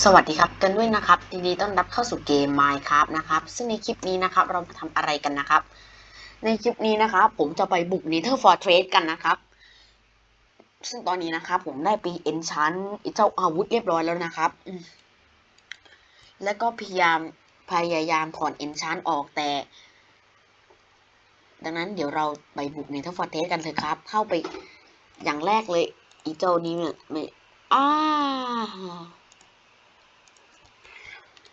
สวัสดีครับกันด้วยนะครับยินดีต้อนรับเข้าสู่เกม Minecraft นะครับซึ่งในคลิปนี้นะครับเรามาทำอะไรกันนะครับ ในคลิปนี้นะครับผมจะไปบุก Nether Fortress กันนะครับ ซึ่งตอนนี้นะครับผมได้ไปเอนชันเจ้าอาวุธเรียบร้อยแล้วนะครับ แล้วก็พยายามพยายามถอนเอนชันออกแต่ ดังนั้นเดี๋ยวเราไปบุก Nether Fortress กันเลยครับ เข้าไปอย่างแรกเลยอีเจ้านี้เนี่ยไม่อ้า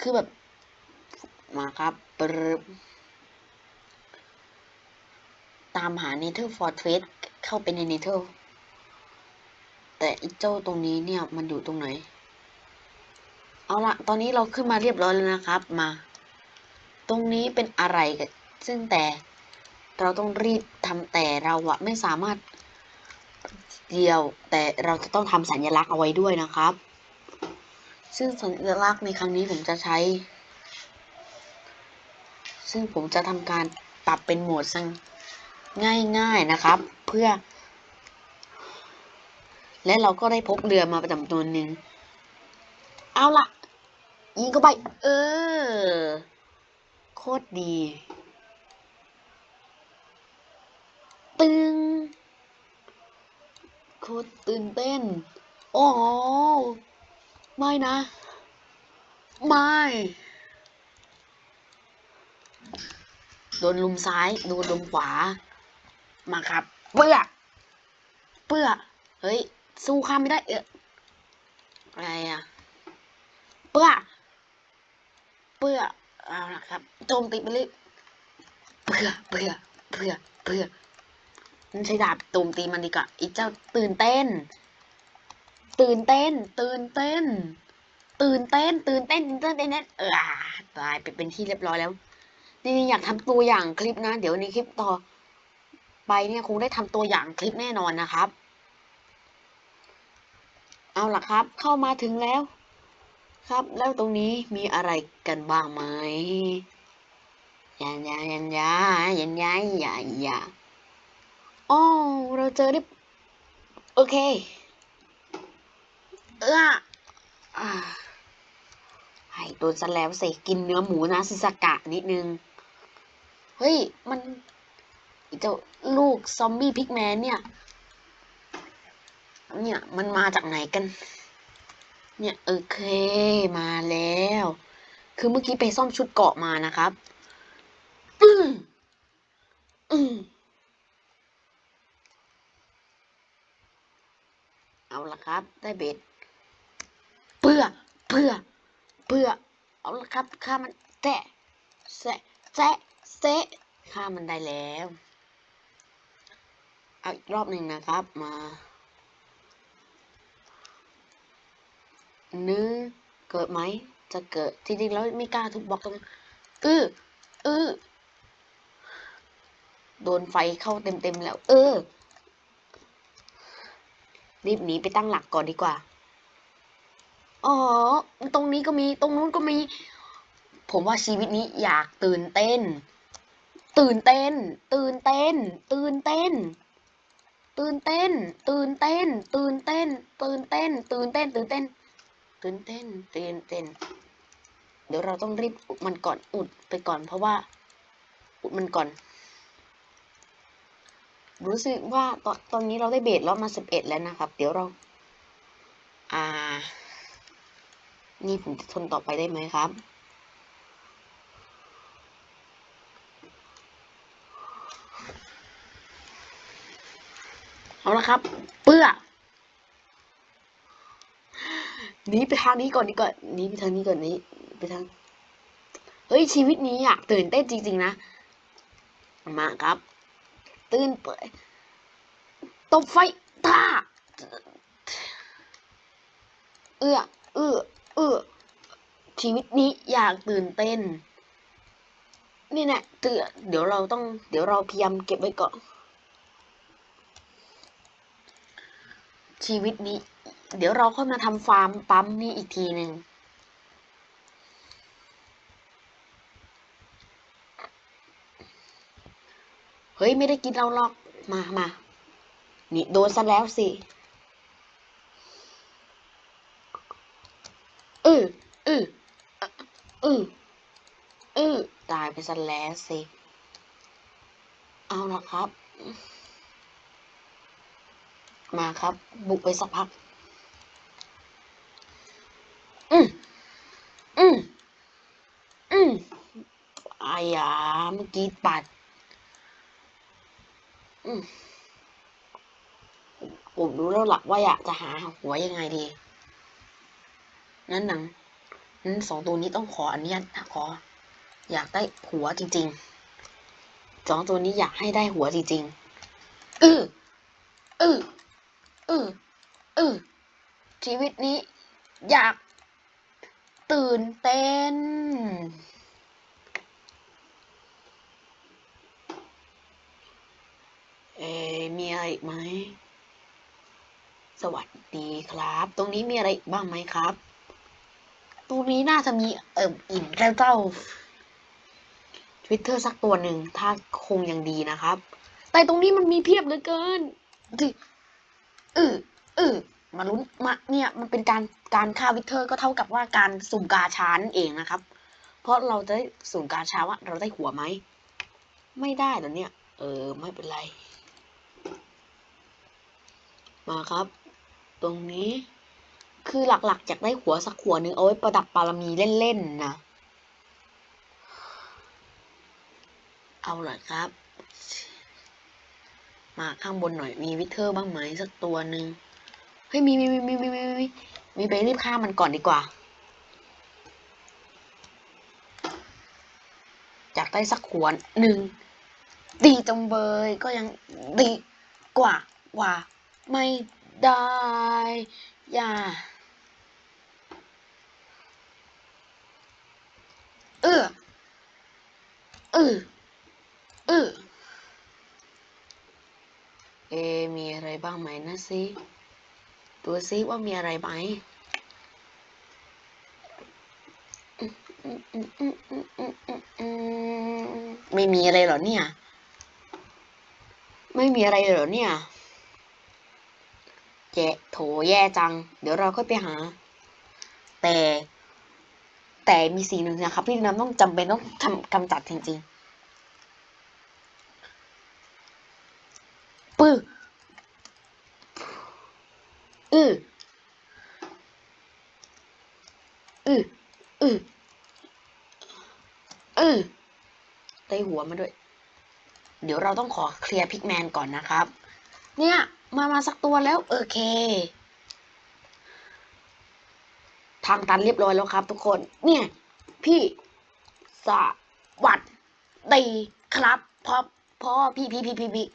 คือแบบ มาครับปรึบตามหา Nether Fortress เข้าไปใน Nether แต่อีเจ้าตรงนี้เนี่ยมันอยู่ตรงไหน เอาละตอนนี้เราขึ้นมาเรียบร้อยแล้วนะครับมา ตรงนี้เป็นอะไรกันซึ่งแต่เราต้องรีบทำแต่เราอะไม่สามารถเดียวแต่เราจะต้องทำสัญลักษณ์เอาไว้ด้วยนะครับ ซึ่งสัญลักษณ์ในครั้งนี้ผมจะใช้ ซึ่งผมจะทำการปรับเป็นโหมดสังง่ายๆนะครับ เพื่อ และเราก็ได้พกเรือมาประจำตัวหนึ่งเอาละยิงเข้าไป เออ โคตรดี ตึง โคตรตื่นเต้น โอ้ ไม่นะ ไม่ โดนลุมซ้าย โดนลุมขวา มาครับ เปื้อ เปื้อ เฮ้ย สู้ข้ามไม่ได้เอออะไรอะเปื้อ เปื้อ เอาละครับ โจมตีไปเลยเปื้อ เปื้อ เปื้อ เปื้อนั่นใช้ดาบโจมตีมันดีกว่าอีเจ้าตื่นเต้น ตื่นเต้น ตื่นเต้น ตื่นเต้น ตื่นเต้นตื่นเต้นเต้นเออตายไปเป็นที่เรียบร้อยแล้ว นี่อยากทำตัวอย่างคลิปนะ เดี๋ยวในคลิปต่อ ไปเนี่ยคงได้ทำตัวอย่างคลิปแน่นอนนะครับ เอาล่ะครับ เข้ามาถึงแล้ว ครับ แล้วตรงนี้มีอะไรกันบ้างไหมยันยายันยายันยาอย่าย่าอ๋อเราเจอได้โอเค เอออ่าให้ตัวซะแล้วใส่กินเนื้อหมูนะซิสกะนิดนึง เฮ้ย มันเจ้าลูกซอมบี้พิกแมนเนี่ย เนี่ย มันมาจากไหนกัน เนี่ยโอเคมาแล้ว คือเมื่อกี้ไปซ่อมชุดเกาะมานะครับอืมอืมเอาละครับ ได้เบ็ด พื่อเพื่อเพื่อเอาละครับฆ่ามันแตะแซะแซะเซะฆ่ามันได้แล้วเอาอีกรอบหนึ่งนะครับมาหนึ่งเกิดไหมจะเกิดจริงๆแล้วไม่กล้าทุบบล็อกตรงนั้นอืออโดนไฟเข้าเต็มๆแล้ว เออ รีบหนีไปตั้งหลักก่อนดีกว่า อ๋อ ตรงนี้ก็มี ตรงนู้นก็มี ผมว่าชีวิตนี้อยากตื่นเต้น ตื่นเต้น ตื่นเต้น ตื่นเต้น ตื่นเต้น ตื่นเต้น ตื่นเต้น ตื่นเต้น ตื่นเต้น ตื่นเต้น ตื่นเต้น ตื่นเต้น เดี๋ยวเราต้องรีบอุดมันก่อน อุดไปก่อนเพราะว่า อุดมันก่อน รู้สึกว่าตอนตอนนี้เราได้เบสแล้วมาสิบเอ็ดแล้วนะครับ เดี๋ยวเรา อ่า นี่ผมจะทนต่อไปได้ไหมครับ เอาละครับ เปื้อหนีไปทางนี้ก่อนดีกว่าหนีไปทางนี้ก่อนนี้ ไปทาง เฮ้ยชีวิตนี้อยากตื่นเต้นจริง ๆ นะ มาครับ ตื่นเปิดตบไฟท่าเอื้อเอื้อ เออชีวิตนี้อยากตื่นเต้น นี่แหละเตือเดี๋ยวเราต้อง เดี๋ยวเราพยายามเก็บไว้ก่อน ชีวิตนี้ เดี๋ยวเราค่อยมาทำฟาร์มปั๊มนี่อีกทีหนึ่งเฮ้ย ไม่ได้กินเราหรอก มามานี่ โดนซะแล้วสิ อืออเออเออเออตายไปซะแล้วสิ เอาละครับ มาครับ บุกไปสักพัก อืมอืมอืมอายาเมื่อกี้ปัด อืมผมรู้แล้วหลักว่าอยากจะหาหัวยังไงดี นั้นหนังนั้นสองตัวนี้ต้องขออนุญาตขอ อยากได้หัวจริงๆสองตัวนี้อยากให้ได้หัวจริงๆเออเออเออเออชีวิตนี้ อยาก ตื่นเต้นเอมีอะไรอีกไหม สวัสดีครับ ตรงนี้มีอะไรบ้างไหมครับ ตรงนี้น่าจะมีเอ่ออิ่มแล้วเจ้าทวิตเตอร์สักตัวหนึ่งถ้าคงยังดีนะครับ แต่ตรงนี้มันมีเพียบเหลือเกินดิเออเออมาลุ้นมาเนี่ยมันเป็นการการฆ่าวิเทอร์ก็เท่ากับว่าการสุ่มกาชานเองนะครับ เพราะเราจะได้สุ่มกาชาว่าเราได้หัวไหม ไม่ได้เหรอเนี่ย เออไม่เป็นไร มาครับ ตรงนี้ คือหลักๆอยากได้หัวสักหัวหนึ่งเอาไว้ประดับปารมีเล่นๆนะ เอาล่ะครับ มาข้างบนหน่อยมีวิเทอร์บ้างไหมสักตัวหนึ่งเฮ้ยมีมีมีมีมีมีมีมีไปรีบฆ่ามันก่อนดีกว่าอยากได้สักขวนหนึ่งดีจังเบยก็ยังดีกว่ากว่าไม่ได้ อย่า อเออเออเอ มีอะไรบ้างไหมนะซิดูซิว่ามีอะไรไหมไม่มีอะไรหรอเนี่ย ไม่มีอะไรหรอเนี่ยแย่โถแย่จัง เดี๋ยวเราค่อยไปหา แต่ แต่มีสิ่งหนึ่งนะครับที่น้ำต้องจำเป็นต้องทำกำจัดจริงๆปื้ออืออืออืออือได้หัวมาด้วย เดี๋ยวเราต้องขอเคลียร์พิกแมนก่อนนะครับ เนี่ย มามาสักตัวแล้ว โอเค ทางตันเรียบร้อยแล้วครับ ทุกคน เนี่ย พี่สวัสดีครับพ่อพ่อพี่พี่พี่พี่พี่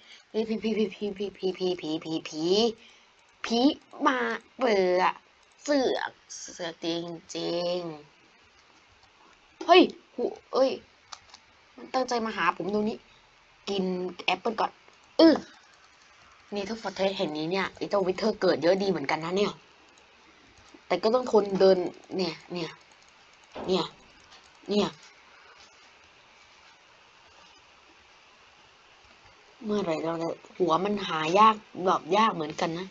พี่พี่พี่พี่พี่พี่พี่พี่พี่พี่พี่มาเบื่อเสือกเสือกจริงจริงเฮ้ยหูเอ้ย มันตั้งใจมาหาผมตรงนี้ กินแอปเปิลก่อนเออนี่ถ้าฟอร์เทสเห็นนี้เนี่ยไอเจ้าวิเทอร์เกิดเยอะดีเหมือนกันนะเนี่ย แต่ก็ต้องทนเดินเนี่ย เนี่ย เนี่ย เนี่ย เมื่อไหรเราจะหัวมันหายากแบบยากเหมือนกันนะ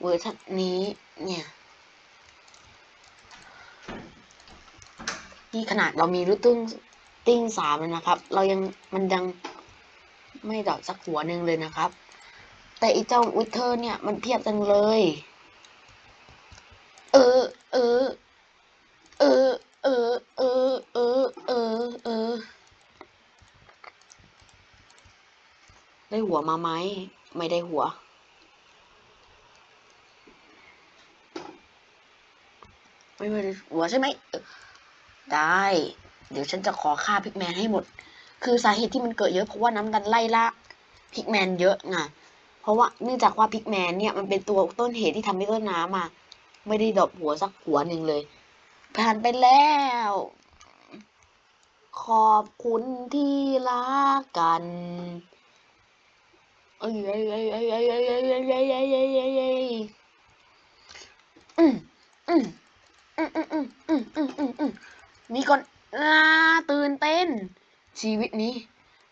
เวอร์ชันนี้เนี่ยนี่ขนาดเรามีรูตุ้งติ้งสามแล้วนะครับ เรายังมันยังไม่ดอกสักหัวหนึ่งเลยนะครับ แต่อีเจ้าวิเทอร์เนี่ยมันเพียบจังเลย หัวมาไหม ไม่ได้หัว ไม่ได้หัวใช่ไหม ได้ เดี๋ยวฉันจะขอฆ่าพิกแมนให้หมด คือสาเหตุที่มันเกิดเยอะเพราะว่าน้ำดันไล่ล่าพิกแมนเยอะไง เพราะว่าเนื่องจากว่าพิกแมนเนี่ยมันเป็นตัวต้นเหตุที่ทำให้ต้นน้ำอะไม่ได้ดอกหัวสักหัวหนึ่งเลย ผ่านไปแล้ว ขอบคุณที่รักกัน เอ้ยเอ้ยเอ้ยเอ้ยเอ้ยเอ้ยเอ้ยเอ้ยเอ้ยเอ้ยเอ้ยเอ้ยเอ้ยอืมอืมอืมอืมอืมอืมอืมอืมอืมนี่ก่อนน่าตื่นเต้น ชีวิตนี้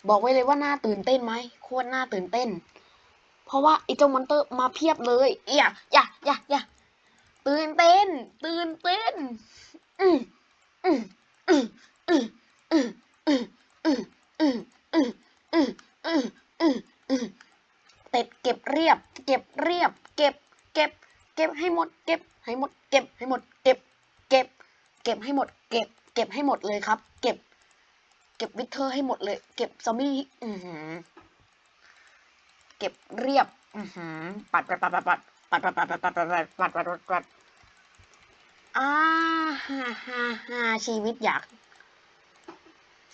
บอกไว้เลยว่าน่าตื่นเต้นไหมโคตรน่าตื่นเต้น เพราะว่าไอ้เจ้ามอนเตอร์มาเพียบเลยอย่าอย่าอย่าอย่าตื่นเต้นนตื่นเต้น อืม ดเลยครับ เก็บ เก็บวิเทอร์ให้หมดเลย เก็บซอมบี้อือหือ เก็บเรียบ อือหือ ปัดปัดปัดปัดปัดปัดปัดปัดปัดปัดปัดปัดปัดปัดปัดอ่าฮ่าฮ่าฮ่าชีวิตอยาก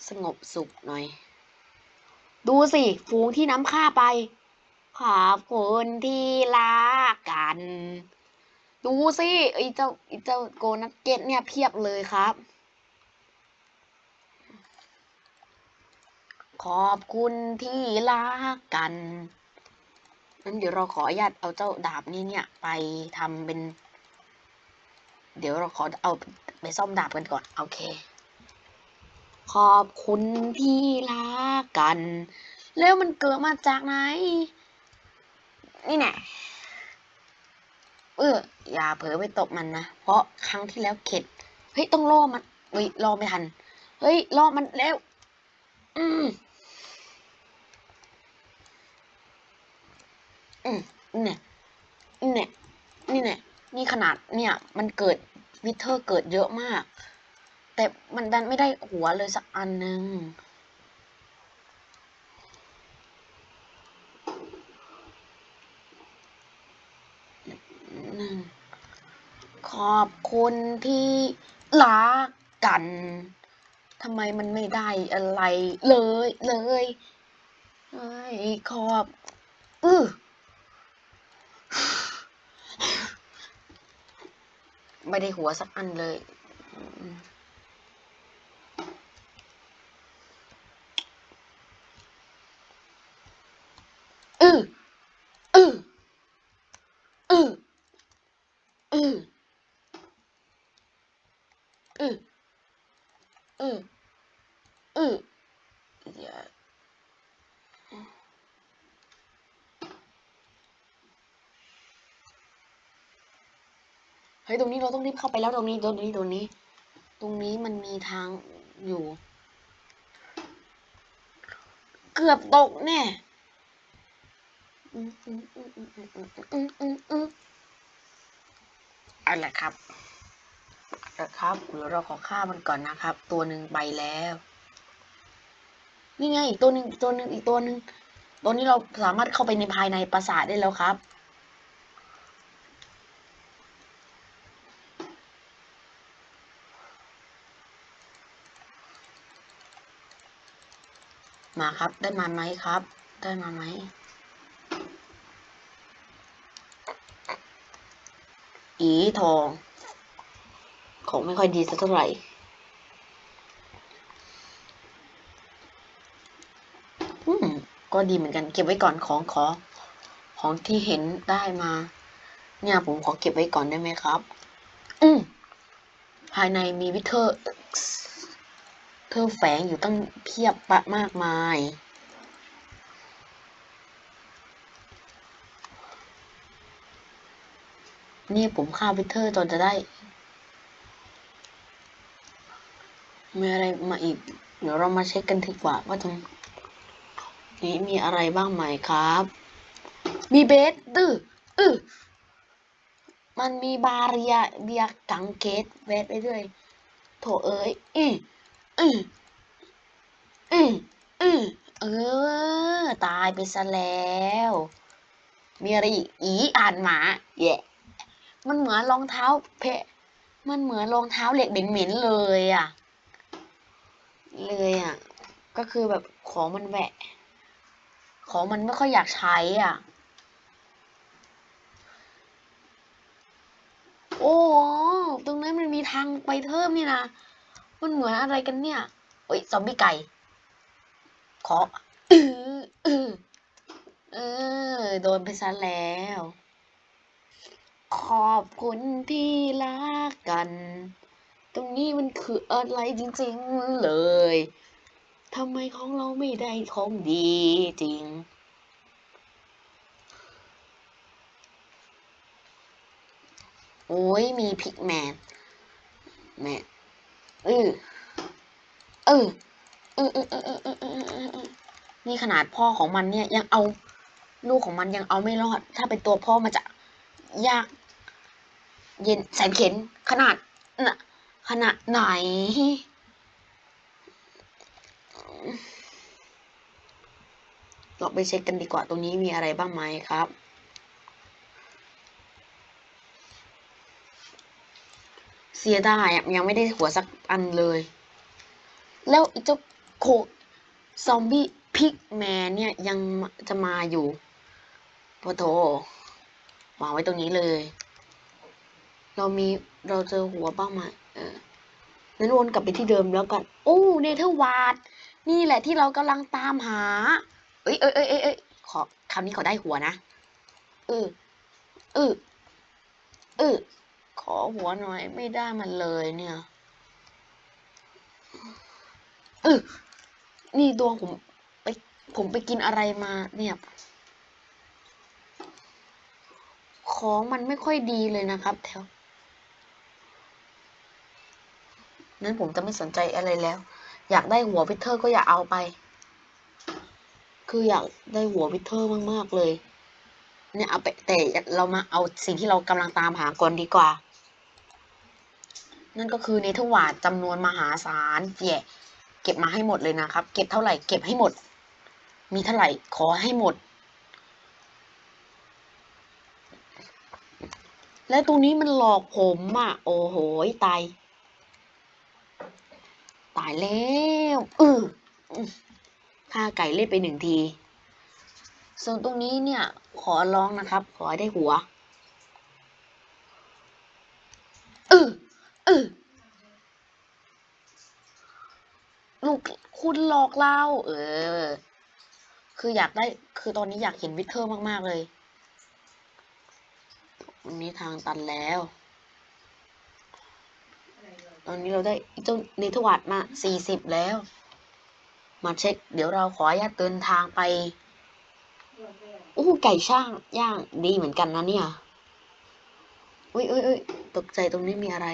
สงบสุขหน่อย ดูสิ ฝูงที่น้ำฆ่าไป ขอบคุณที่ลากัน ดูสิไอ้เจ้าไอ้เจ้าโกนักเก็ตเนี่ยเพียบเลยครับ ขอบคุณที่ลากันนั้นเดี๋ยวเราขออนุญาตเอาเจ้าดาบนี้เนี่ยไปทำเป็น เดี๋ยวเราขอเอาไปซ่อมดาบกันก่อน โอเค ขอบคุณที่ลากัน แล้วมันเกิดมาจากไหน นี่แน่เอออย่าเผลอไปตบมันนะ เพราะครั้งที่แล้วเข็ด เฮ้ย ต้องล่อมัน เฮ้ยล่อไม่ทัน เฮ้ยล่อมันแล้ว อืม อืมนี่เนี่ยนี่เนี่ยนี่เนี่ยนี่ขนาดเนี่ยมันเกิดวิเทอร์เกิดเยอะมาก แต่มันดันไม่ได้หัวเลยสักอันหนึ่งขอบคุณที่รักกันทำไมมันไม่ได้อะไรเลยเลยเอ้ยขอบ อือ ไม่ได้หัวสักอันเลย ฮ้ยตรงนี้เราต้องรีบเข้าไปแล้วตรงนี้ตรงนี้ตรงนี้ ตรงนี้มันมีทางอยู่ เกือบตกแน่เอาละครับนะครับเดี๋ยวเราขอฆ่ามันก่อนนะครับ ตัวหนึ่งไปแล้ว นี่ไงอีกตัวหนึ่งตัวหนึ่งอีกตัวหนึ่งตัวนี้เราสามารถเข้าไปในภายในปราสาทได้แล้วครับ มาครับ ได้มาไหมครับ ได้มาไหมอีทอง ของไม่ค่อยดีสักเท่าไหร่ืมก็ดีเหมือนกันเก็บไว้ก่อนของขอของที่เห็นได้มา เนี่ยผมขอเก็บไว้ก่อนได้ไหมครับ อืมภายในมีวิเทอร์ เธอแฝงอยู่ตั้งเพียบปะมากมาย นี่ผมฆ่าวิเทอร์จนจะได้ มีอะไรมาอีก เดี๋ยวเรามาเช็คกันดีกว่าว่าตรงนี้มีอะไรบ้างไหมครับ มีเบสดื้ออือมันมีบาเรียเบียกังเกตเบสไปด้วยโถเอ้ย อือ อืออืออือเออ ตายไปซะแล้ว มีอะไรอีกอีอ่านหมาแย่มันเหมือนรองเท้า เพะ มันเหมือนรองเท้าเหล็กเหม็นๆเลยอะ เลยอะ ก็คือแบบของมันแหวะ ของมันไม่ค่อยอยากใช้อะ โอ้ ตรงนั้นมันมีทางไปเพิ่มนี่นะ มันเหมือนอะไรกันเนี่ยโอ้ยซอมบี้ไก่ ขอเออโดนไปซะแล้ว ขอบคุณที่รักกัน ตรงนี้มันคืออะไรจริงๆเลยทำไมของเราไม่ได้ของดีจริงโอ้ยมีพิกแมนแม่เออ เออเออเออเออเออเออเออนี่ขนาดพ่อของมันเนี่ย ยังเอาลูกของมันยังเอาไม่รอด ถ้าเป็นตัวพ่อมันจะยาก เย็นแสนเข็นขนาดนะขนาดไหน เราไปเช็คกันดีกว่าตรงนี้มีอะไรบ้างไหมครับ เสียดายยังไม่ได้หัวสักอันเลย แล้วอ้เจ้าโคซอมบี้พิกแมนเนี่ยยังจะมาอยู่โอ้โถวางไว้ตรงนี้เลย เรามีเราเจอหัวบ้างไหมเออนั้นวนกลับไปที่เดิมแล้วกัน โอ้เนเธอร์วาดนี่แหละที่เรากำลังตามหา เอ้ยเอ้ยเอ้ยเอ้ยเอ้ยขอคำนี้ขอได้หัวนะเออเออเออ ขอหัวหน่อยไม่ได้มันเลยเนี่ยเออนี่ดวงผมไปผมไปกินอะไรมาเนี่ยของมันไม่ค่อยดีเลยนะครับ แถว นั้นผมจะไม่สนใจอะไรแล้ว อยากได้หัววิเทอร์ก็อย่าเอาไป คืออยากได้หัววิเทอร์มาก ๆ เลย เนี่ยเอาไปแต่เรามาเอาสิ่งที่เรากำลังตามหาก่อนดีกว่า นั่นก็คือเนเธอร์วาดจำนวนมหาศาลแย่เก็บมาให้หมดเลยนะครับ เก็บเท่าไหร่เก็บให้หมด มีเท่าไหร่ขอให้หมด และตรงนี้มันหลอกผมอะ โอ้โหตาย ตายแล้วเอออื้อฆ่าไก่เล่นไปหนึ่งที ส่วนตรงนี้เนี่ย ขอร้องนะครับ ขอได้หัวเออ ออลูกคุณหลอกเรา เออ คืออยากได้ คือตอนนี้อยากเห็นวิเทอร์มาก ๆ เลยวันนี้ทางตันแล้ว ตอนนี้เราได้เจ้าเนเธอร์วัตมาสี่สิบแล้ว มาเช็ค เดี๋ยวเราขออนุญาตเดินทางไปอู้ไก่ช่างย่างดีเหมือนกันนะเนี่ย อุ้ยอุ้ยอุ้ยตกใจตรงนี้มีอะไร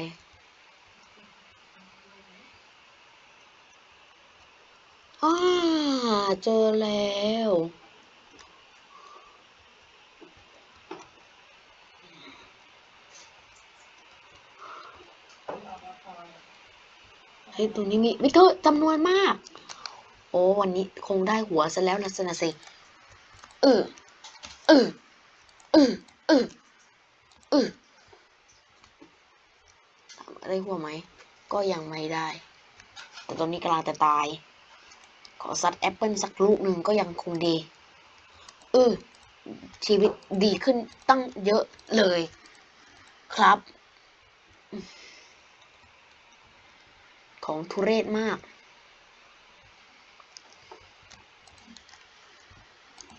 อ่า เจอแล้ว เฮ้ยตรงนี้มีวิกเตอร์จำนวนมาก โอ้วันนี้คงได้หัวซะแล้วลักษณะสิเออเออเออเออเออถามอะไรหัวไหม ก็ยังไม่ได้ แต่ตอนนี้กำลังจะตาย อซัดแอปเปิลสักลูกหนึ่งก็ยังคงดี เออ ชีวิตดีขึ้นตั้งเยอะเลย ครับ ของทุเรศมาก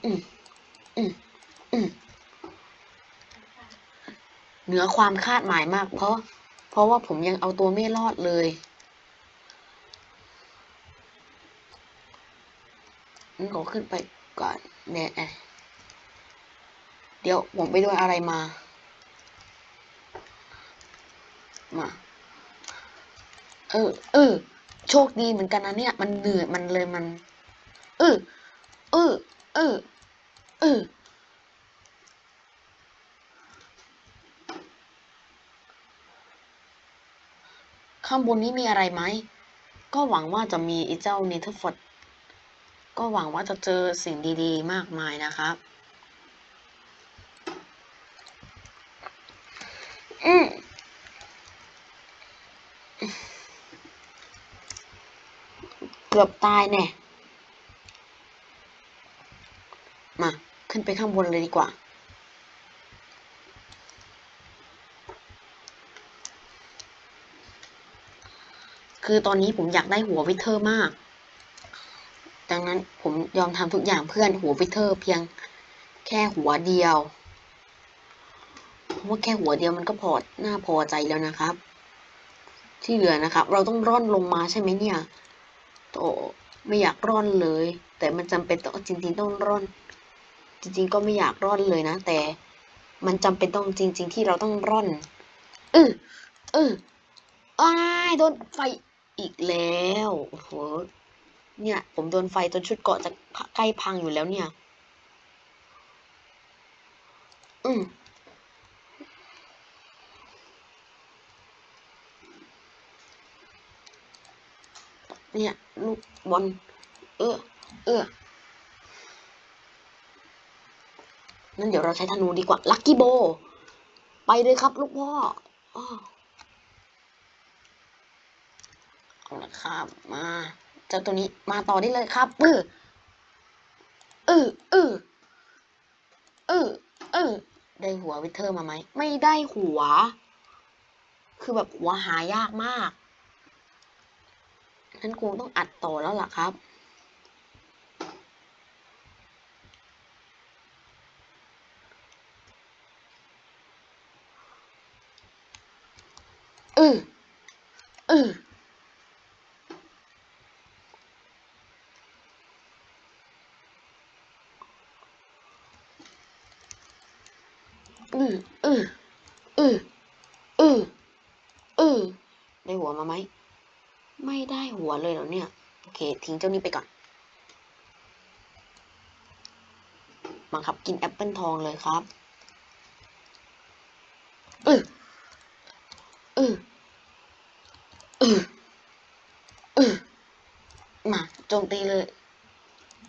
อืมอืมอืมเหนือความคาดหมายมาก เพราะ เพราะว่าผมยังเอาตัวไม่รอดเลยงั้น ขอขึ้นไปก่อนเนี่ยเดี๋ยวผมไปโดนอะไรมา มา เออ เออ โชคดีเหมือนกันนะเนี่ย มันเหนื่อยมันเลยมัน เออ เออ เออ เออ ข้างบนนี้มีอะไรไหม ก็หวังว่าจะมีไอ้เจ้าเนเธอร์ฟอร์ด ก็หวังว่าจะเจอสิ่งดีๆ มากมายนะครับ อืมเกือบตายแน่มา ขึ้นไปข้างบนเลยดีกว่า คือตอนนี้ผมอยากได้หัววิเทอร์มาก นั้น ผมยอมทำทุกอย่างเพื่อนหัววิเทอร์เพียงแค่หัวเดียวเพราะว่าแค่หัวเดียวมันก็พอน่าพอใจแล้วนะครับ ที่เหลือนะครับ เราต้องร่อนลงมาใช่ไหมเนี่ยโตไม่อยากร่อนเลย แต่มันจำเป็นต้องจริง ๆ ต้องร่อน จริง ๆ ก็ไม่อยากร่อนเลยนะ แต่มันจำเป็นต้องจริง ๆ ที่เราต้องร่อนเออเอออ้ายโดนไฟอีกแล้วโอ้โห เนี่ย ผมโดนไฟจนชุดเกาะจะใกล้พังอยู่แล้วเนี่ย อืมเนี่ยลูกบอลเออเออนั่นเดี๋ยวเราใช้ธนูดีกว่า ลัคกี้โบ ไปเลยครับ ลูกพ่ออ้อเอาละครับมา เจ้าตัวนี้มาต่อได้เลยครับเออเออเออเออเออได้หัววิเทอร์มาไหม ไม่ได้หัว คือแบบหัวหายากมากนั้นกูต้องอัดต่อแล้วล่ะครับ เออเออเออเออเออเออเออได้ หัวมาไหม ไม่ได้หัวเลยเหรอเนี่ย โอเค ทิ้งเจ้านี้ไปก่อน บังคับกินแอปเปิลทองเลยครับเออเออเออเออมาโจมตีเลย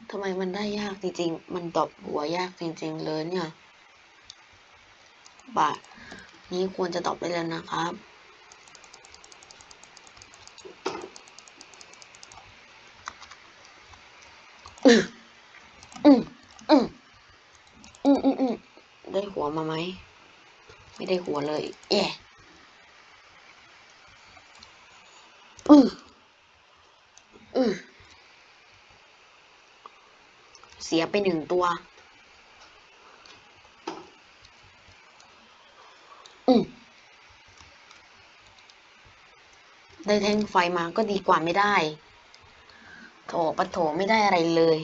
ทำไมมันได้ยากจริงๆ มันตอบหัวยากจริงๆเลยเนี่ย บาทนี้ควรจะตอบได้แล้วนะครับ อืมอืมอืมอืมอืมอืม มาไหม ไม่ได้หัวเลยแย่อืออือเสียไปหนึ่งตัว อืมได้แท่งไฟมาก็ดีกว่าไม่ได้ โถปะโถไม่ได้อะไรเลย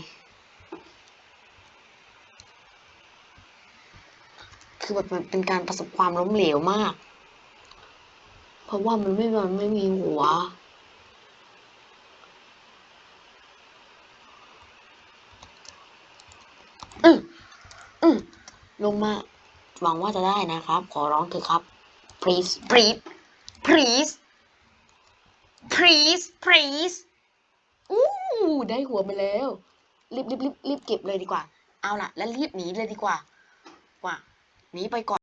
คือแบบมันเป็นการประสบความล้มเหลวมาก เพราะว่ามันไม่มันไม่มีหัว อืมอืมลงมา หวังว่าจะได้นะครับ ขอร้องเถอะครับ please please please please please อู้ได้หัวไปแล้ว รีบรีบรีบรีบเก็บเลยดีกว่า เอาล่ะ แล้วรีบหนีเลยดีกว่า ว่า นีไปก่อน